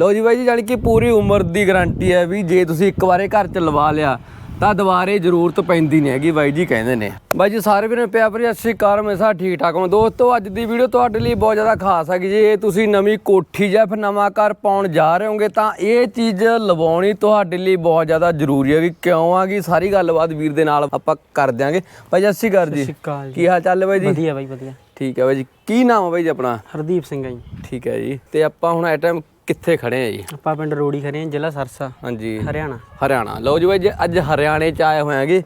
ਲਓ ਜੀ ਬਾਈ ਜੀ ਜਾਣੀ ਕਿ ਪੂਰੀ ਉਮਰ ਦੀ ਗਾਰੰਟੀ ਹੈ ਵੀ ਜੇ ਤੁਸੀਂ ਇੱਕ ਵਾਰੇ ਘਰ ਚ ਲਵਾ ਲਿਆ ਤਾਂ ਦੁਬਾਰੇ ਜ਼ਰੂਰਤ ਪੈਂਦੀ ਨਹੀਂ ਹੈਗੀ ਬਾਈ ਜੀ ਕਹਿੰਦੇ ਨੇ। ਬਾਈ ਜੀ ਸਾਰੇ ਵੀਰਾਂ ਪਿਆ ਭਰੀ ਸਤਿ ਸ਼੍ਰੀ ਅਕਾਲ ਮੈਂ ਸਾ ਠੀਕ ਠਾਕ ਹਾਂ ਦੋਸਤੋ ਅੱਜ ਦੀ ਵੀਡੀਓ ਤੁਹਾਡੇ ਲਈ ਬਹੁਤ ਜ਼ਿਆਦਾ ਖਾਸ ਹੈਗੀ ਜੇ। ਤੁਸੀਂ ਨਵੀਂ ਕੋਠੀ ਜਾਂ ਫਿਰ ਨਵਾਂ ਘਰ ਪਾਉਣ ਜਾ ਰਹੇ ਹੋਗੇ ਤਾਂ ਇਹ ਚੀਜ਼ ਲਵਾਉਣੀ ਤੁਹਾਡੇ ਲਈ ਬਹੁਤ ਜ਼ਿਆਦਾ ਜ਼ਰੂਰੀ ਹੈਗੀ। ਕਿਉਂ ਆਗੀ ਸਾਰੀ ਗੱਲਬਾਤ ਵੀਰ ਦੇ ਨਾਲ ਆਪਾਂ ਕਰ ਦਿਆਂਗੇ। ਬਾਈ ਜੀ ਸਤਿ ਸ਼੍ਰੀ ਅਕਾਲ ਜੀ। ਕੀ ਹਾਲ ਚਾਲ ਹੈ ਬਾਈ ਜੀ? ਵਧੀਆ ਬਾਈ ਵਧੀਆ। ਠੀਕ ਹੈ ਬਾਈ ਜੀ। ਕੀ ਨਾਮ ਹੈ ਬਾਈ ਜੀ ਆਪਣਾ? ਹਰਦੀਪ ਸਿੰਘ ਆ ਜੀ। ਠੀਕ ਹੈ ਜੀ। ਤੇ ਆਪਾਂ ਹੁਣ ਟਾਈਮ ਕਿੱਥੇ ਖੜੇ ਆ ਜੀ? ਆਪਾਂ ਪਿੰਡ ਰੋੜੀ ਖੜੇ ਹਾਂ ਜ਼ਿਲ੍ਹਾ ਸਰਸਾ ਹਾਂਜੀ। ਹਰਿਆਣਾ। ਹਰਿਆਣਾ। ਲਓ ਜੀ ਬਾਈ ਜੀ ਅੱਜ ਹਰਿਆਣੇ ਚ ਆਏ ਹੋਏ ਆਂਗੇ।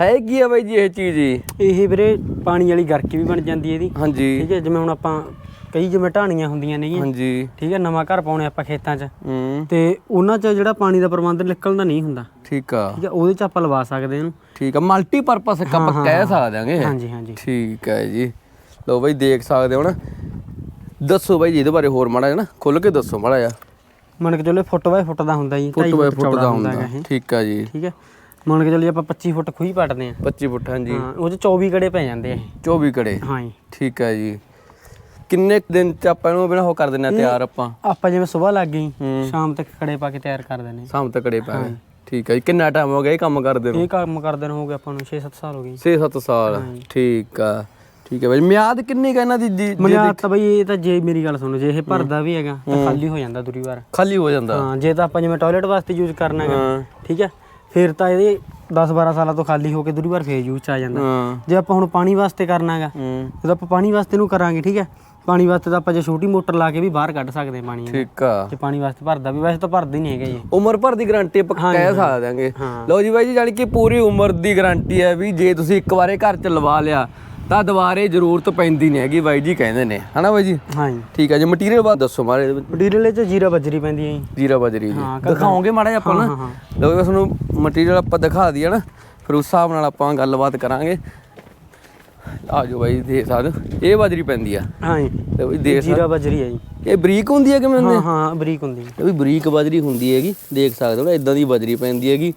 ਹੈ ਕੀ ਆ ਬਾਈ ਜੀ ਇਹ ਚੀਜ਼ ਜੀ? ਇਹ ਵੀਰੇ ਪਾਣੀ ਵਾਲੀ ਗਰਕੀ ਵੀ ਬਣ ਜਾਂਦੀ ਹੈ ਇਹਦੀ। ਹਾਂਜੀ। ਠੀਕ ਹੈ ਜਿਵੇਂ ਹੁਣ ਆਪਾਂ ਕਈ ਜਿਵੇਂ ਢਾਣੀਆਂ ਹੁੰਦੀਆਂ ਨੇਗੀਆਂ। ਹਾਂਜੀ। ਠੀਕ ਹੈ ਨਵਾਂ ਘਰ ਪਾਉਣੇ ਆਪਾਂ ਖੇਤਾਂ 'ਚ। ਤੇ ਉਹਨਾਂ 'ਚ ਜਿਹੜਾ ਪਾਣੀ ਦਾ ਪ੍ਰਬੰਧ ਨਿਕਲਦਾ ਨਹੀਂ ਹੁੰਦਾ। ਠੀਕ ਆ। ਠੀਕ ਹੈ ਉਹਦੇ 'ਚ ਆਪਾਂ ਲਵਾ ਸਕਦੇ ਇਹਨੂੰ। ਠੀਕ ਆ ਮਲਟੀ ਪਰਪਸ ਆਪਾਂ ਕਹਿ ਸਕਦੇ ਆਂਗੇ। ਹਾਂਜੀ ਹਾਂਜੀ। ਠੀਕ ਹੈ ਜੀ। ਲਓ ਬਾਈ ਦੇਖ ਸਕਦੇ ਹੋ ਨਾ ਦੱਸੋ ਬਾਈ ਜੀ ਇਹਦੇ ਬਾਰੇ ਹੋਰ ਮਾੜਾ ਜਿਹਾ ਨਾ ਖੁੱਲ ਕੇ ਦੱਸੋ ਮਾੜਾ ਜਿਹਾ। ਮੰਨ ਕੇ ਚੱਲੋ ਫੁੱਟ ਬਾਏ ਫੁੱਟ ਦਾ ਹੁੰਦਾ ਜੀ ਫੁੱਟ ਬਾਏ ਫੁੱਟ ਚੌੜਾ ਦਾ ਹੁੰਦਾ ਹੈਗਾ ਇਹ। ਠੀਕ ਆ ਜੀ। ਠੀਕ ਹੈ। ਮੰਨ ਕੇ ਚੱਲੋ ਜੀ ਆਪਾਂ 25 ਫੁੱਟ ਖੂਹੀ ਪੱਟਦੇ ਆ 25 ਫੁੱਟ ਹਾਂਜੀ। ਹਾਂ ਉਹ 'ਚ 24 ਕੜੇ ਪੈ ਜਾਂਦੇ ਆ ਇਹ। 24 ਕੜੇ ਹਾਂ ਜੀ। ਠੀਕ ਆ ਜੀ। ਕਿੰਨੇ ਕੁ ਦਿਨ ਚ ਆਪਾਂ ਇਹਨੂੰ ਬਿਨਾ ਉਹ ਕਰ ਆ ਤਿਆਰ ਆਪਾਂ? ਆਪਾਂ ਜਿਵੇਂ ਸਵੇਰ ਲੱਗ ਗਈ ਹੂੰ। ਸ਼ਾਮ ਤੱਕ ਕੜੇ ਪਾ ਕੇ ਤਿਆਰ ਕਰ ਦਿੰਦੇ ਹਾਂ। ਸ਼ਾਮ ਤੱਕ ਕੜੇ ਪੈ ਠੀਕ ਆ ਜੀ। ਕਿੰਨਾ ਟਾਈਮ ਹੋ ਗਿਆ ਇਹ ਕੰਮ ਕਰਦੇ ਨੂੰ? ਇਹ ਕੰਮ ਕਰਦੇ ਨੂੰ ਹੋ ਗਿਆ ਆਪਾਂ ਨੂੰ 6-7 ਸਾਲ ਹੋ ਗਏ 6-7 ਸਾਲ। ਠੀਕ ਆ। ਠੀਕ ਹੈ ਬਾਈ ਮਿਆਦ ਕਿੰਨੀ ਕੁ ਇਹਨਾਂ ਦੀ ਜੀ- ਜੀ- ਤਾਂ ਬਈ ਇਹ ਤਾਂ ਜੇ ਮੇਰੀ ਗੱਲ ਸੁਣੋ ਜੇ ਇਹ ਭਰਦਾ ਵੀ ਹੈਗਾ ਤਾਂ ਖਾਲੀ ਹੋ ਜਾਂਦਾ ਦੂਰੀ ਵਾਰ। ਖਾਲੀ ਹੋ ਜਾਂਦਾ। ਹਾਂ ਜੇ ਤਾਂ ਆਪਾਂ ਜਿਵੇਂ ਟਾਇਲਟ ਵਾਸਤੇ ਯੂਜ਼ ਕਰਨਾ ਹੈਗਾ ਹਾਂ। ਠੀਕ ਹੈ ਫਿਰ ਤਾਂ ਇਹਦੇ 10-12 ਸਾਲਾਂ ਤੋਂ ਖਾਲੀ ਹੋ ਕੇ ਦੂਰੀ ਵਾਰ ਫੇਰ ਯੂਜ਼ 'ਚ ਆ ਜਾਂਦਾ। ਹਾਂ। ਜੇ ਆਪਾਂ ਹੁਣ ਪਾਣੀ ਵਾਸਤੇ ਕਰਨਾ ਹੈਗਾ ਹੂੰ। ਜਦੋਂ ਆਪਾਂ ਪਾਣੀ ਵਾਸਤੇ ਨੂੰ ਕਰਾਂਗੇ ਠੀਕ ਹੈ ਪਾਣੀ ਵਾਸਤੇ ਤਾਂ ਆਪਾਂ ਜੇ ਛੋਟੀ ਮੋਟਰ ਲਾ ਕੇ ਵੀ ਬਾਹਰ ਕੱਢ ਸਕਦੇ ਹਾਂ ਪਾਣੀ। ਠੀਕ ਆ। ਜੇ ਪਾਣੀ ਵਾਸਤੇ ਭਰਦਾ ਵੀ ਵੈਸੇ ਤਾਂ ਭਰਦਾ ਹੀ ਨਹੀਂ ਹੈਗਾ ਜੀ। ਉਮਰ ਭਰ ਦੀ ਗਾਰੰਟੀ ਆਪਾਂ ਕਹਿ ਸਕਦੇ ਆਂਗੇ ਲਓ ਜੀ ਬਾਈ ਜੀ ਜਾਨੀ ਕਿ ਪੂਰੀ ਉਮਰ ਦੀ ਗਾਰੰਟੀ ਹੈ ਵੀ ਜੇ ਤੁਸੀਂ ਇੱਕ ਵਾਰੇ ਘਰ ਚ ਲਵਾ ਲਿਆ ਤਾਂ ਦੁਬਾਰੇ ਜ਼ਰੂਰਤ ਪੈਂਦੀ ਨਹੀਂ ਹੈਗੀ ਬਾਈ ਜੀ ਕਹਿੰਦੇ ਨੇ। ਹਨਾ ਬਾਈ ਜੀ? ਹਾਂ ਜੀ ਠੀਕ ਹੈ ਜੀ ਮਟੀਰੀਅਲ ਬਾਅਦ ਦੱਸੋ ਮਾਰੇ। ਇਹਦੇ ਵਿੱਚ ਮਟੀਰੀਅਲ 'ਚ ਜੀਰਾ ਬਜਰੀ ਪੈਂਦੀ ਹੈ ਜੀ। ਜੀਰਾ ਬਜਰੀ ਜੀ। ਹਾਂ, ਦਿਖਾਓਗੇ ਮਾੜਾ ਜਿਹਾ ਆਪਾਂ ਨਾ? ਲਓ ਤੁਹਾਨੂੰ ਮਟੀਰੀਅਲ ਆਪਾਂ ਦਿਖਾ ਦਈਏ ਨਾ। ਫਿਰ ਉਸ ਹਿਸਾਬ ਨਾਲ ਆਪਾਂ ਗੱਲਬਾਤ ਕਰਾਂਗੇ। ਆ ਜਾਓ ਬਾਈ ਸਕਦੇ ਹੋ। ਇਹ ਬਜਰੀ ਪੈਂਦੀ ਆ। ਹਾਂ ਜੀ ਤੇ ਬਈ ਦੇਖ ਜੀਰਾ ਬਜਰੀ ਹੈ ਜੀ। ਇਹ ਬਰੀਕ ਹੁੰਦੀ ਹੈ ਕਿਵੇਂ ਹੁੰਦੀ ਹਾਂ ਹਾਂ ਬਰੀਕ ਹੁੰਦੀ ਹੈ ਇਹ ਵੀ ਬਰੀਕ ਬਜਰੀ ਹੁੰਦੀ ਹੈਗੀ। ਦੇਖ ਸਕਦੇ ਹੋ ਨਾ ਇਦਾਂ ਦੀ ਬਜਰੀ ਪੈਂਦੀ ਹੈਗੀ।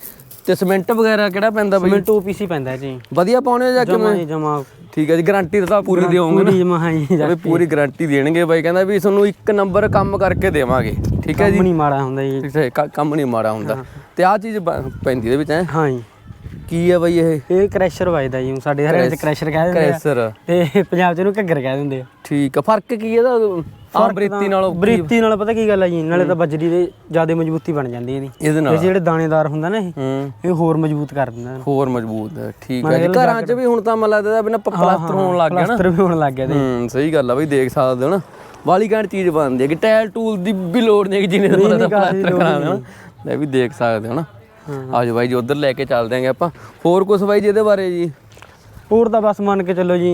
ਤੇ ਸੀਮੈਂਟ ਵਗੈਰਾ ਕਿਹੜਾ ਪੈਂਦਾ ਬਈ? ਮਿੰਟ OPC ਪੈਂਦਾ ਹੈ ਜੀ। ਵਧੀਆ ਪਾਉਣੇ ਜਾਂ ਜਮਾ ਕਿਵੇਂ? ਜਮਾ ਠੀਕ ਹੈ ਜੀ ਗਾਰੰਟੀ ਤਾਂ ਪੂਰੀ ਦਿਓਗੇ ਨਾ। ਪੂਰੀ ਜਮਾ ਹਾਂ ਜੀ ਵੀ ਪੂਰੀ ਗਾਰੰਟੀ ਦੇਣਗੇ ਬਾਈ ਕਹਿੰਦਾ ਵੀ ਤੁਹਾਨੂੰ ਇੱਕ ਨੰਬਰ ਕੰਮ ਕਰਕੇ ਦੇਵਾਂਗੇ। ਠੀਕ ਹੈ ਜੀ? ਕੰਮ ਨਹੀਂ ਮਾੜਾ ਹੁੰਦਾ ਜੀ। ਠੀਕ ਹੈ ਕ- ਕੰਮ ਨਹੀਂ ਮਾੜਾ ਹੁੰਦਾ। ਤੇ ਆਹ ਚੀਜ਼ ਪੈਂਦੀ ਦੇ ਵਿੱਚ ਹੈ? ਹਾਂ ਜੀ। ਕੀ ਹੈ ਬਾਈ ਇਹ? ਇਹ ਕ੍ਰੈਸ਼ਰ ਵੱਜਦਾ ਜੀ ਸਾਡੇ ਹਰਿਆਣੇ ਚ ਕ੍ਰੈਸ਼ਰ ਕਹਿ ਦਿੰਦੇ ਆ। ਕ੍ਰੈਸ਼ਰ ਤੇ ਪੰਜਾਬ ਚ ਇਹਨੂੰ ਘੱਗਰ ਕਹਿ ਦਿੰਦੇ ਆ। ਠੀਕ ਆ ਫ਼ਰਕ ਕੀ ਹੈ ਇਹਦਾ? ਆਮ ਬਰੀਤੀ ਨਾਲੋਂ ਬਰੀਤੀ ਨਾਲ ਪਤਾ ਕੀ ਗੱਲ ਹੈ ਜੀ ਨਾਲੇ ਤਾਂ ਬਜਰੀ ਦੇ ਜ਼ਿਆਦਾ ਮਜ਼ਬੂਤੀ ਬਣ ਜਾਂਦੀ ਇਹਦੀ। ਇਹਦੇ ਇਹ ਨਾਲ? ਜਿਹੜੇ ਦਾਣੇਦਾਰ ਹੁੰਦਾ ਨਾ ਇਹ ਹੋਰ ਮਜ਼ਬੂਤ ਕਰ ਦਿੰਦਾ। ਹੋਰ ਮਜ਼ਬੂਤ ਹੈ ਠੀਕ ਹੈ ਜੀ ਘਰਾਂ 'ਚ ਵੀ ਹੁਣ ਤਾਂ ਮਨ ਲੱਗਦਾ ਬਿਨਾ ਪਲਾਸਟਰ ਹੋਣ ਲੱਗ ਗਿਆ ਨਾ। ਪਲਾਸਟਰ ਵੀ ਹੋਣ ਲੱਗ ਗਿਆ ਤੇ। ਹੂੰ ਸਹੀ ਗੱਲ ਆ ਬਈ ਦੇਖ ਸਕਦੇ ਹੋ ਨਾ। ਵਾਲੀ ਘੈਂਟ ਚੀਜ਼ ਬਣਦੀ ਹੈ ਕਿ ਟਾਇਲ ਟੂਲ ਦੀ ਵੀ ਲੋੜ ਨਹੀਂ ਕਿ ਜਿੰਨੇ ਦਾ ਪਤਾ ਪਲਾਸਟਰ ਕਰਾਉਣਾ ਨਾ। ਲੈ ਵੀ ਦੇਖ ਸਕਦੇ ਹੋ ਨਾ। ਆਜੋ ਬਾਈ ਜੀ ਉਧਰ ਲੈ ਕੇ ਚੱਲਦੇ ਆਂਗੇ ਆਪਾਂ। ਹੋਰ ਕੁਝ ਬਾਈ ਜੀ ਇਹਦੇ ਬਾਰੇ ਜੀ? ਹੋਰ ਤਾਂ ਬਸ ਮੰਨ ਕੇ ਚੱਲੋ ਜੀ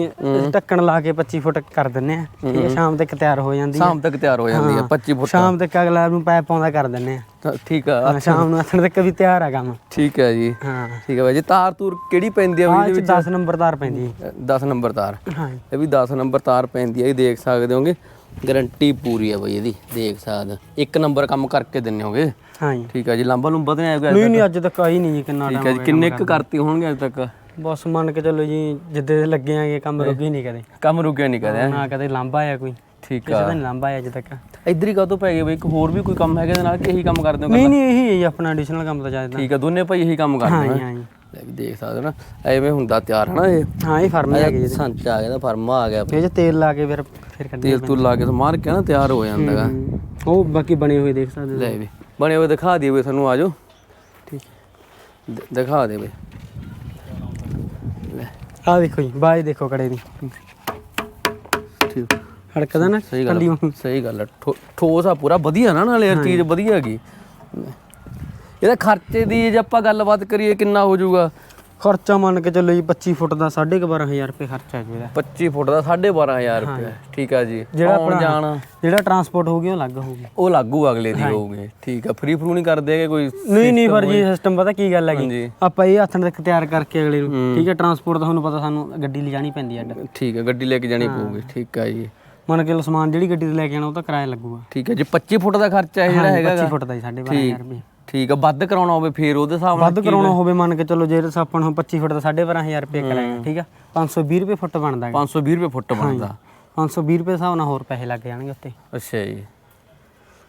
ਢੱਕਣ ਲਾ ਕੇ 25 ਫੁੱਟ ਕਰ ਦਿੰਨੇ ਆ। ਠੀਕ ਹੈ ਸ਼ਾਮ ਤੱਕ ਤਿਆਰ ਹੋ ਜਾਂਦੀ ਹੈ। ਸ਼ਾਮ ਤੱਕ ਤਿਆਰ ਹੋ ਜਾਂਦੀ ਹੈ 25 ਫੁੱਟ। ਸ਼ਾਮ ਤੱਕ ਅਗਲਾ ਨੂੰ ਪੈਪ ਪਾਉਂਦਾ ਕਰ ਦਿੰਨੇ ਆ। ਤਾਂ ਠੀਕ ਆ ਹਾਂ, ਸ਼ਾਮ ਨੂੰ ਆਥਣ ਤੱਕ ਵੀ ਤਿਆਰ ਆ ਕੰਮ। ਠੀਕ ਹੈ ਜੀ। ਹਾਂ। ਠੀਕ ਹੈ ਬਾਈ ਜੀ ਤਾਰ ਤੂਰ ਕਿਹੜੀ ਪੈਂਦੀ ਆ ਆਹ ਚ ਇਹਦੇ 10 ਨੰਬਰ ਤਾਰ ਪੈਂਦੀ ਹੈ। ਵਿੱਚ 10 ਨੰਬਰ ਤਾਰ। ਹਾਂ। ਇਹ ਵੀ 10 ਨੰਬਰ ਤਾਰ ਪੈਂਦੀ ਹੈ ਇਹ ਦੇਖ ਸਕਦੇ ਹੋਗੇ। ਗਾਰੰਟੀ ਪੂਰੀ ਹੈ ਬਾਈ ਇਹਦੀ ਦੇਖ ਸਕਦੇ। ਹੋ। ਇੱਕ ਨੰਬਰ ਕੰਮ ਕਰਕੇ ਦਿੰਨੇ ਹੋਗੇ। ਹਾਂ ਜੀ। ਠੀਕ ਹੈ ਜੀ ਲੰਬਾ ਲੰਬਾ ਤਾਂ ਨਹੀਂ ਨਹੀਂ ਨਹੀਂ ਅੱਜ ਤੱਕ ਆਈ ਨਹੀਂ ਜੀ ਕਿੰਨਾ ਠੀਕ ਟਾਈਮ ਹੈ ਜੀ ਕਿੰਨੇ ਕੁ ਕਰਤੀ ਹੋਣਗੇ ਅੱਜ ਤੱਕ? ਬਸ ਮੰਨ ਕੇ ਚੱਲੋ ਜੀ ਜਿੱਦੇ ਦੇ ਲੱਗੇ ਆਗੇ ਕੰਮ ਰੁਕੇ ਨਹੀਂ ਕਦੇ। ਕੰਮ ਰੁਕਿਆ ਨਹੀਂ ਕਦੇ ਨਾ ਕਦੇ ਲਾਂਬਾ ਆਇਆ ਕੋਈ। ਠੀਕ ਕਿਸੇ ਆ। ਦਾ ਨਹੀਂ ਲਾਂਬਾ ਆਇਆ ਅੱਜ ਤੱਕ। ਇੱਧਰ ਹੀ ਕਾਹਤੋਂ ਪੈ ਗਏ ਬਈ ਇੱਕ ਹੋਰ ਵੀ ਕੋਈ ਕੰਮ ਹੈਗਾ ਇਹਦੇ ਨਾਲ ਕਿ ਇਹੀ ਕੰਮ ਕਰਦੇ ਹੋ ਨਹੀਂ ਨਹੀਂ ਇਹੀ ਹੈ ਜੀ ਆਪਣਾ ਐਡੀਸ਼ਨਲ ਕੰਮ ਤਾਂ ਜ਼ਿਆਦਾ ਠੀਕ ਆ ਦੋਨੇ ਭਾਈ ਇਹੀ ਕੰਮ ਕਰਦੇ ਹਾਂ ਨੇ। ਜੀ ਹਾਂ ਜੀ। ਲੈ ਵੀ ਦੇਖ ਸਕਦੇ ਹੋ ਨਾ ਐਵੇਂ ਹੁੰਦਾ ਤਿਆਰ ਹਨਾ ਇਹ? ਹਾਂ ਇਹ ਫਰਮ ਹੈ ਜੀ ਸੰਚ ਆ ਗਿਆ ਤਾਂ ਫਰਮਾ ਆ ਗਿਆ। ਇਹ ਚ ਤੇਲ ਲਾ ਕੇ ਫਿਰ ਫਿਰ ਕੱਢੀ ਤੇਲ ਤੂਲ ਲਾ ਕੇ ਤਾਂ ਮਾਰ ਕੇ ਨਾ ਤਿਆਰ ਹੋ ਜਾਂਦਾਗਾ ਉਹ ਬਾਕੀ ਬਣੇ ਹੋਏ ਦੇਖ ਸਕਦੇ ਹੋ। ਲੈ ਵੀ ਬਣੇ ਹੋਏ ਦਿਖਾ ਦਈਏ ਬਈ ਤੁਹਾਨੂੰ ਆਜੋ ਠੀਕ। ਦਿਖਾ ਦੇ ਬਈ। ਆਹ ਦੇਖੋ ਜੀ ਬਾਜ ਦੇਖੋ ਕੜੇ ਦੀ। ਠੀਕ। ਹੜਕਦਾ ਨਾ ਸਹੀ ਗੱਲ ਆ, ਸਹੀ ਗੱਲ ਆ। ਠੋ- ਠੋਸ ਆ ਪੂਰਾ ਵਧੀਆ ਨਾ ਨਾਲੇ ਯਾਰ ਚੀਜ਼ ਵਧੀਆ ਹੈਗੀ। ਇਹਦਾ ਖਰਚੇ ਦੀ ਜੇ ਆਪਾਂ ਗੱਲਬਾਤ ਕਰੀਏ ਕਿੰਨਾ ਹੋ ਜਾਊਗਾ? ਖਰਚਾ ਮੰਨ ਕੇ ਚੱਲੋ ਜੀ 25 ਫੁੱਟ ਦਾ 12500 ਰੁਪਏ ਖਰਚਾ ਹੈ ਜੀ ਇਹਦਾ। 25 ਫੁੱਟ ਦਾ 12500 ਰੁਪਏ। ਠੀਕ ਆ ਜੀ। ਜਿਹੜਾ ਆਉਣ ਜਾਣ। ਜਿਹੜਾ ਟਰਾਂਸਪੋਰਟ ਹੋਊਗੀ ਉਹ ਅਲੱਗ ਹੋਊਗੀ। ਉਹ ਲਾਗੂ ਅਗਲੇ ਦੀ ਹੋਊਗੀ। ਠੀਕ ਆ। ਫ੍ਰੀ ਫਰੂ ਨਹੀਂ ਕਰਦੇ ਹੈਗੇ ਕੋਈ ਨਹੀਂ ਨਹੀਂ ਪਰ ਜੀ ਸਿਸਟਮ ਪਤਾ ਕੀ ਗੱਲ ਹੈਗੀ? ਆਪਾਂ ਇਹ ਹੱਥ ਤੱਕ ਤਿਆਰ ਕਰਕੇ ਅਗਲੇ ਨੂੰ ਠੀਕ ਹੈ ਟਰਾਂਸਪੋਰਟ ਦਾ ਤੁਹਾਨੂੰ ਪਤਾ ਸਾਨੂੰ ਗੱਡੀ ਲਿਜਾਣੀ ਪੈਂਦੀ ਹੈ ਅੱਡ। ਠੀਕ ਆ ਗੱਡੀ ਲੈ ਕੇ ਜਾਣੀ ਪਊਗੀ। ਠੀਕ ਆ ਜੀ। ਮੰਨ ਕੇ ਲਓ ਸਮਾਨ ਜਿਹੜੀ ਗੱਡੀ ਤੇ ਲੈ ਕੇ ਆਣਾ ਉਹ ਤਾਂ ਕਿਰਾਇਆ ਲੱਗੂਗਾ। ਠੀਕ ਹੈ ਜੀ। 25 ਫੁੱਟ ਦਾ ਖਰਚਾ ਹੈ ਜਿਹੜਾ ਹੈਗਾ 25 ਫੁੱਟ ਦਾ ਜੀ 12500 ਰੁਪਏ। ਠੀਕ ਆ ਵੱਧ ਕਰਾਉਣਾ ਹੋਵੇ ਫੇਰ ਉਹਦੇ ਹਿਸਾਬ ਨਾਲ ਵੱਧ ਕਰਾਉਣਾ ਹੋਵੇ? ਮੰਨ ਕੇ ਚੱਲੋ ਜੇ ਆਪਾਂ ਨੂੰ 25 ਫੁੱਟ ਦਾ 12500 ਰੁਪਏ ਕਰਾਇਆ ਠੀਕ ਆ? 520 ਰੁਪਏ ਫੁੱਟ ਬਣਦਾ ਹੈ 520 ਰੁਪਏ ਫੁੱਟ ਬਣਦਾ। 520 ਰੁਪਏ ਹਿਸਾਬ ਨਾਲ ਹੋਰ ਪੈਸੇ ਲੱਗ ਜਾਣਗੇ ਉੱਤੇ ਅੱਛਾ ਜੀ।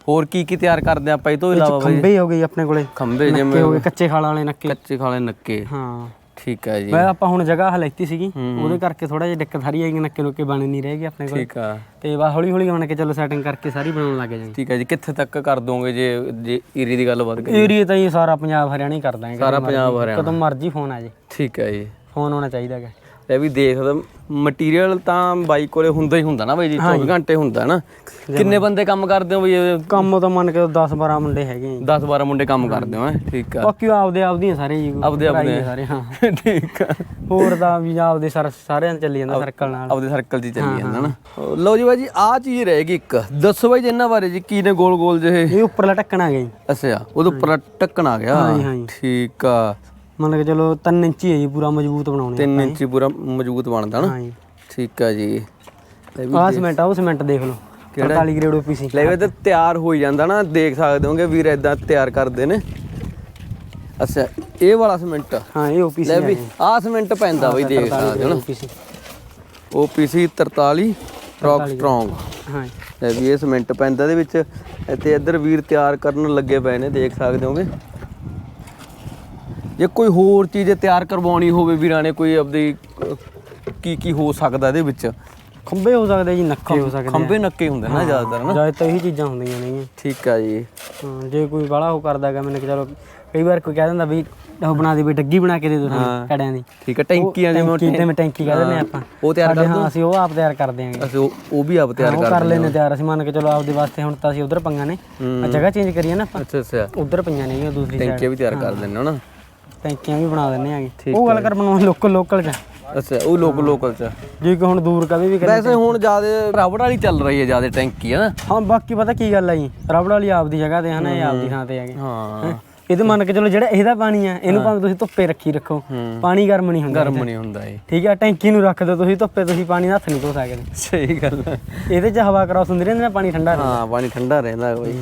ਹੋਰ ਕੀ ਕੀ ਤਿਆਰ ਕਰਦੇ ਆਪਾਂ? ਇਹ ਤੋਂ ਇਲਾਵਾ ਬਾਈ ਖੰਬੇ ਹੋ ਗਏ ਜੀ ਆਪਣੇ ਕੋਲੇ। ਖੰਬੇ ਨੱਕੇ ਜਿਵੇਂ ਹੋ ਗਏ ਕੱਚੇ ਖਾਲ ਵਾਲੇ ਨੱਕੇ। ਕੱਚੇ ਖਾਲੇ ਨੱਕੇ। ਹਾਂ। ਠੀਕ ਹੈ ਜੀ। ਮੈਂ ਆਪਾਂ ਹੁਣ ਜਗ੍ਹਾ ਹਲੈਤੀ ਸੀਗੀ ਉਹਦੇ ਕਰਕੇ ਥੋੜਾ ਜਿਹਾ ਦਿੱਕਤ ਸਾਰੀ ਆਈ ਨੱਕੇ ਨੁੱਕੇ ਬਣ ਨਹੀਂ ਰਹੇਗੀ ਆਪਣੇ ਕੋਲ। ਠੀਕ ਆ। ਤੇ ਬਸ ਹੌਲੀ ਹੌਲੀ ਬਣ ਕੇ ਚਲੋ ਸੈਟਿੰਗ ਕਰਕੇ ਸਾਰੀ ਬਣਾਉਣ ਲੱਗ ਜਾਵਾਂਗੇ ਠੀਕ ਹੈ ਜੀ ਕਿੱਥੇ ਤੱਕ ਕਰ ਦੋਗੇ ਜੇ ਜੇ ਏਰੀ ਦੀ ਗੱਲ ਵੱਧ ਗਈ ਏਰੀਆ ਤਾਂ ਇਹ ਸਾਰਾ ਪੰਜਾਬ ਹਰਿਆਣਾ ਹੀ ਕਰ ਦਾਂਗੇ। ਸਾਰਾ ਪੰਜਾਬ ਹਰਿਆਣਾ। ਕਦੋਂ ਮਰਜ਼ੀ ਫੋਨ ਆ ਜੇ। ਠੀਕ ਹੈ ਜੀ। ਫੋਨ ਹੋਣਾ ਚਾਹੀਦਾ ਹੈਗਾ। ਇਹ ਵੀ ਦੇਖਦਾ ਮਟੀਰੀਅਲ ਤਾਂ ਬਾਈ ਕੋਲੇ ਹੁੰਦਾ ਹੀ ਹੁੰਦਾ ਨਾ ਬਾਈ ਜੀ 24 ਘੰਟੇ ਹੁੰਦਾ ਨਾ। ਕਿੰਨੇ ਬੰਦੇ ਕੰਮ ਕਰਦੇ ਹੋ ਬਈ ਕੰਮ ਤਾਂ ਮੰਨ ਕੇ 10 12 ਮੁੰਡੇ ਹੈਗੇ ਆ ਜੀ। 10 12 ਮੁੰਡੇ ਕੰਮ ਕਰਦੇ ਹੋ ਹੈਂ? ਠੀਕ ਆ। ਬਾਕੀ ਆਪਦੇ ਆਪਦੀ ਆ ਸਾਰੇ ਜੀ ਆਪਦੇ ਹੀ ਆਪਦੇ ਆ ਸਾਰੇ ਹਾਂ। ਠੀਕ ਆ। ਹੋਰ ਤਾਂ ਵੀ ਆਪਦੇ ਸਾਰ ਸਾਰਿਆਂ ਨਾਲ ਚੱਲੀ ਜਾਂਦਾ ਸਰਕਲ ਨਾਲ। ਆਪਦੇ ਸਰਕਲ 'ਚ ਹੀ ਚੱਲੀ ਜਾਂਦਾ ਨਾ। ਲਓ ਜੀ ਬਾਈ ਜੀ ਆਹ ਚੀਜ਼ ਰਹੇਗੀ ਇੱਕ। ਦੱਸੋ ਬਾਈ ਜੀ ਇਹਨਾਂ ਬਾਰੇ ਜੀ ਕੀ ਨੇ ਗੋਲ ਗੋਲ ਜਿਹੇ? ਇਹ ਉੱਪਰਲਾ ਢੱਕਣ ਆ ਗਿਆ ਜੀ। ਅੱਛਾ ਉਹਦੇ ਉੱਪਰ ਢੱਕਣ ਆ ਗਿਆ। ਹਾਂਜੀ, ਹਾਂਜੀ। ਠੀਕ ਆ। ਮੰਨ ਕੇ ਚਲੋ 3 ਇੰਚੀ ਹੈ ਜੀ ਪੂਰਾ ਮਜ਼ਬੂਤ ਬਣਾਉਣੇ 3 ਇੰਚੀ ਪੂਰਾ ਮਜ਼ਬੂਤ ਬਣਦਾ ਨਾ? ਹਾਂ ਜੀ ਠੀਕ ਆ ਜੀ। ਇਹ ਵੀ ਆਹ ਸੀਮੈਂਟ ਆ ਉਹ ਸੀਮੈਂਟ ਦੇਖ ਲਓ। 43 ਗ੍ਰੇਡ ਓਪੀਸੀ ਲੈ ਵੀ ਤੇ ਤਿਆਰ ਹੋਈ ਜਾਂਦਾ ਨਾ ਦੇਖ ਸਕਦੇ ਹੋਗੇ ਵੀਰ ਇਦਾਂ ਤਿਆਰ ਕਰਦੇ ਨੇ। ਅੱਛਾ ਇਹ ਵਾਲਾ ਸੀਮੈਂਟ ਹਾਂ ਇਹ ਓਪੀਸੀ ਲੈ ਵੀ ਆਹ ਸੀਮੈਂਟ ਪੈਂਦਾ ਬਈ ਦੇਖ ਸਕਦੇ ਹੋ ਨਾ। ਓਪੀਸੀ OPC 43 ਰੌਕ ਸਟਰੋਂਗ ਹਾਂ। ਜੀ। ਲੈ ਵੀ ਇਹ ਸੀਮੈਂਟ ਪੈਂਦਾ ਇਹਦੇ ਵਿੱਚ ਇੱਥੇ ਇੱਧਰ ਵੀਰ ਤਿਆਰ ਕਰਨ ਲੱਗੇ ਪਏ ਨੇ ਦੇਖ ਸਕਦੇ ਹੋਗੇ। ਜੇ ਕੋਈ ਹੋਰ ਚੀਜ਼ ਤਿਆਰ ਕਰਵਾਉਣੀ ਹੋਵੇ ਵੀਰਾਂ ਨੇ ਕੋਈ ਆਪਦੀ ਕੀ ਕੀ ਹੋ ਸਕਦਾ ਇਹਦੇ ਵਿੱਚ? ਖੰਬੇ ਹੋ ਸਕਦੇ ਜੀ ਨੱਕੇ ਹੋ ਸਕਦੇ ਖੰਬੇ ਨੱਕੇ ਹੁੰਦੇ ਨਾ ਜ਼ਿਆਦਾਤਰ ਨਾ? ਜ਼ਿਆਦਾ ਤਾਂ ਇਹੀ ਚੀਜ਼ਾਂ ਹੁੰਦੀਆਂ ਨੇ ਠੀਕ ਆ ਜੀ। ਹਾਂ ਜੇ ਕੋਈ ਬਾਲਾ ਉਹ ਕਰਦਾਗਾ ਮੈਨੂੰ ਕਿ ਚਲੋ ਕਈ ਵਾਰ ਕੋਈ ਕਹਿ ਦਿੰਦਾ ਵੀ ਉਹ ਬਣਾ ਦੇ ਵੀ ਡੱਗੀ ਬਣਾ ਕੇ ਦੇ ਦੋ ਸਾਨੂੰ ਕੜਿਆਂ ਦੀ। ਠੀਕ ਆ ਟੈਂਕੀਆਂ ਜਿਵੇਂ ਟੈਂਕੀ ਤੇ ਮੈਂ ਟੈਂਕੀ ਕਹਿ ਦਿੰਦੇ ਆਪਾਂ। ਉਹ ਤਿਆਰ ਸਾਡੇ ਹਾਂ ਅਸੀਂ ਉਹ ਆਪ ਤਿਆਰ ਕਰ ਦਿਆਂਗੇ। ਅਸੀਂ ਉਹ ਉਹ ਵੀ ਆਪ ਤਿਆਰ ਉਹ ਕਰ ਕਰ ਲੈਨੇ ਤਿਆਰ। ਅਸੀਂ ਮੰਨ ਕੇ ਚਲੋ ਆਪਦੇ ਵਾਸਤੇ ਹੁਣ ਤਾਂ ਅਸੀਂ ਉਧਰ ਪੰਗਾ ਨੇ। ਜਗ੍ਹਾ ਚੇਂਜ ਕਰੀਏ ਨਾ ਆਪਾਂ। ਅੱਛਾ ਅੱਛਾ। ਉਧਰ ਪਈਆਂ ਨੇ ਦੂਸਰੀ ਸਾਈਡ ਟੈਂਕੀਆਂ ਵੀ ਤਿਆਰ ਕਰ ਦਿੰਦੇ ਹੋ ਨਾ। ਟੈਂਕੀਆਂ ਵੀ ਬਣਾ ਦਿੰਨੇ ਆਗੇ। ਉਹ ਗੱਲ ਕਰ ਬਣਾਉਣ ਲੋਕਲ ਲੋਕਲ ਚ। ਅੱਛਾ ਉਹ ਲੋਕ ਲੋਕਲ ਚ। ਜੇ ਕਿ ਹੁਣ ਦੂਰ ਕਦੇ ਵੀ ਕਰੀ। ਵੈਸੇ ਹੁਣ ਜ਼ਿਆਦਾ ਰਬੜ ਵਾਲੀ ਚੱਲ ਰਹੀ ਹੈ ਜ਼ਿਆਦਾ ਟੈਂਕੀ ਹੈ ਨਾ? ਹਾਂ ਬਾਕੀ ਪਤਾ ਕੀ ਗੱਲ ਆ ਜੀ? ਰਬੜ ਵਾਲੀ ਆਪਦੀ ਜਗ੍ਹਾ ਤੇ ਹਨਾ ਇਹ ਆਪਦੀ ਥਾਂ ਤੇ ਹੈਗੇ। ਹਾਂ। ਇਹ ਤੇ ਮੰਨ ਕੇ ਚਲੋ ਜਿਹੜਾ ਇਹਦਾ ਪਾਣੀ ਆ ਇਹਨੂੰ ਭਾਵੇਂ ਤੁਸੀਂ ਧੁੱਪੇ ਰੱਖੀ ਰੱਖੋ। ਪਾਣੀ ਗਰਮ ਨਹੀਂ ਹੁੰਦਾ ਗਰਮ ਨਹੀਂ ਹੁੰਦਾ ਇਹ। ਠੀਕ ਆ ਟੈਂਕੀ ਨੂੰ ਰੱਖ ਦਿਓ ਤੁਸੀਂ ਧੁੱਪੇ ਤੁਸੀਂ ਪਾਣੀ ਹੱਥ ਨਹੀਂ ਧੋ ਸਕਦੇ। ਸਹੀ ਗੱਲ ਹੈ ਇਹਦੇ 'ਚ ਹਵਾ ਕਰਾਸ ਹੁੰਦੀ ਰਹਿੰਦੀ ਨਾ ਪਾਣੀ ਠੰਡਾ ਰਹਿੰਦਾ। ਹਾਂ ਪਾਣੀ ਠੰਡਾ ਰਹਿੰਦਾ ਬਈ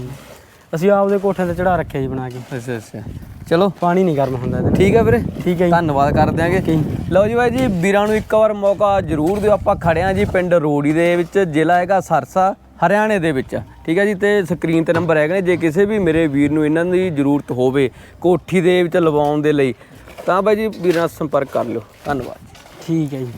ਅਸੀਂ ਆਪਦੇ ਕੋਠੇ ਤੇ ਚੜਾ ਰੱਖਿਆ ਜੀ ਬਣਾ ਕੇ। ਅੱਛਾ ਅੱਛਾ। ਚਲੋ। ਪਾਣੀ ਨਹੀਂ ਗਰਮ ਹੁੰਦਾ ਇਹਦੇ ਨਾਲ। ਠੀਕ ਹੈ ਵੀਰੇ। ਠੀਕ ਹੈ ਜੀ। ਧੰਨਵਾਦ ਕਰ ਦਿਆਂਗੇ। ਲਓ ਜੀ ਬਾਈ ਜੀ ਵੀਰਾਂ ਨੂੰ ਇੱਕ ਵਾਰ ਮੌਕਾ ਜ਼ਰੂਰ ਦਿਓ। ਆਪਾਂ ਖੜਿਆਂ ਜੀ ਪਿੰਡ ਰੋੜੀ ਦੇ ਵਿੱਚ ਜ਼ਿਲ੍ਹਾ ਹੈਗਾ ਸਰਸਾ ਹਰਿਆਣੇ ਦੇ ਵਿੱਚ। ਠੀਕ ਹੈ ਜੀ ਤੇ ਸਕਰੀਨ ਤੇ ਨੰਬਰ ਹੈਗੇ ਨੇ। ਜੇ ਕਿਸੇ ਵੀ ਮੇਰੇ ਵੀਰ ਨੂੰ ਇਹਨਾਂ ਦੀ ਜ਼ਰੂਰਤ ਹੋਵੇ ਕੋਠੀ ਦੇ ਵਿੱਚ ਲਵਾਉਣ ਦੇ ਲਈ ਤਾਂ ਬਾਈ ਜੀ ਵੀਰਾਂ ਨਾਲ ਸੰਪਰਕ ਕਰ ਲਿਓ। ਧੰਨਵਾਦ ਠੀਕ ਹੈ ਜੀ।